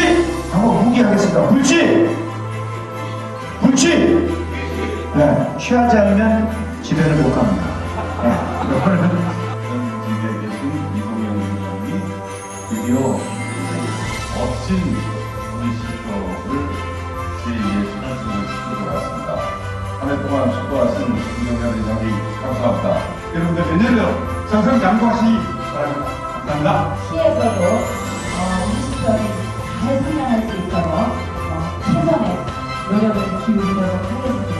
불치! 한번 무기하겠습니다. 불치! 불치! 네, 취하지 않으면 집에는 못 갑니다. 네, 이거는 집에 계신 이동영 위원장이 드디어 멋진 우리 시켜를 제2의 탄생을 시키고 왔습니다. 한 해 동안 수고하신 이동영 회장님 감사합니다. 여러분들 내년에도 항상 양보하시기 바랍니다. 감사합니다. 시에서도 어, 음식점이 잘 성장할 수 있도록 어, 최선의 노력을 기울이도록 하겠습니다.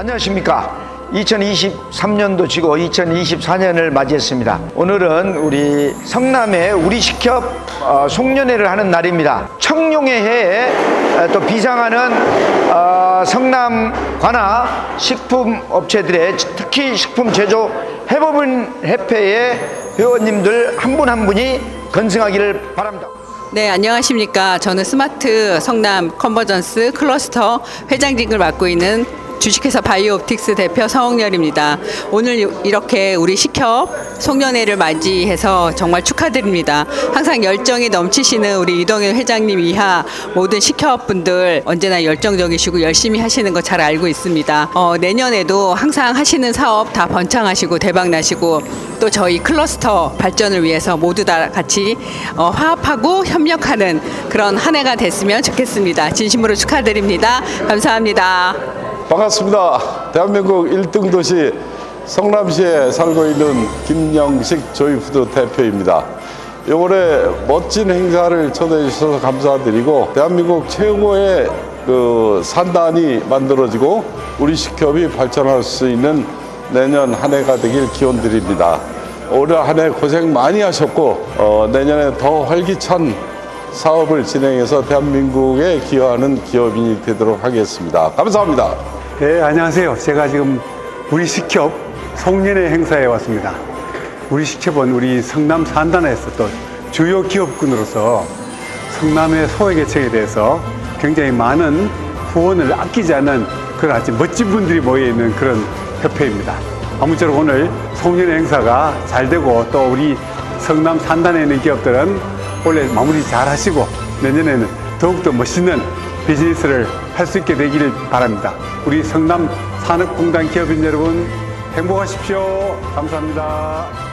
안녕하십니까. 2023년도 지고 2024년을 맞이했습니다. 오늘은 우리 성남의 우리 식협 어, 송년회를 하는 날입니다. 청룡의 해에 어, 또 비상하는 어, 성남 관아 식품 업체들의 특히 식품 제조 해법은 협회의 회원님들 한 분 한 분이 건승하기를 바랍니다. 네, 안녕하십니까. 저는 스마트 성남 컨버전스 클러스터 회장직을 맡고 있는 주식회사 바이오옵틱스 대표 서홍열입니다. 오늘 이렇게 우리 식협 송년회를 맞이해서 정말 축하드립니다. 항상 열정이 넘치시는 우리 이동현 회장님 이하 모든 식협 분들 언제나 열정적이시고 열심히 하시는 거 잘 알고 있습니다. 어, 내년에도 항상 하시는 사업 다 번창하시고 대박 나시고 또 저희 클러스터 발전을 위해서 모두 다 같이 어, 화합하고 협력하는 그런 한 해가 됐으면 좋겠습니다. 진심으로 축하드립니다. 감사합니다. 반갑습니다. 대한민국 1등 도시 성남시에 살고 있는 김영식 조이푸드 대표입니다. 올해 멋진 행사를 초대해 주셔서 감사드리고 대한민국 최고의 그 산단이 만들어지고 우리 식협이 발전할 수 있는 내년 한 해가 되길 기원 드립니다. 올해 한 해 고생 많이 하셨고 어, 내년에 더 활기찬 사업을 진행해서 대한민국에 기여하는 기업인이 되도록 하겠습니다. 감사합니다. 네, 안녕하세요. 제가 지금 우리 식협 송년회 행사에 왔습니다. 우리 식협은 우리 성남 산단에서 또 주요 기업군으로서 성남의 소외계층에 대해서 굉장히 많은 후원을 아끼지 않는 그런 아주 멋진 분들이 모여있는 그런 협회입니다. 아무쪼록 오늘 송년회 행사가 잘 되고 또 우리 성남 산단에 있는 기업들은 올해 마무리 잘 하시고 내년에는 더욱더 멋있는 비즈니스를 할 수 있게 되기를 바랍니다. 우리 성남 산업공단 기업인 여러분 행복하십시오. 감사합니다.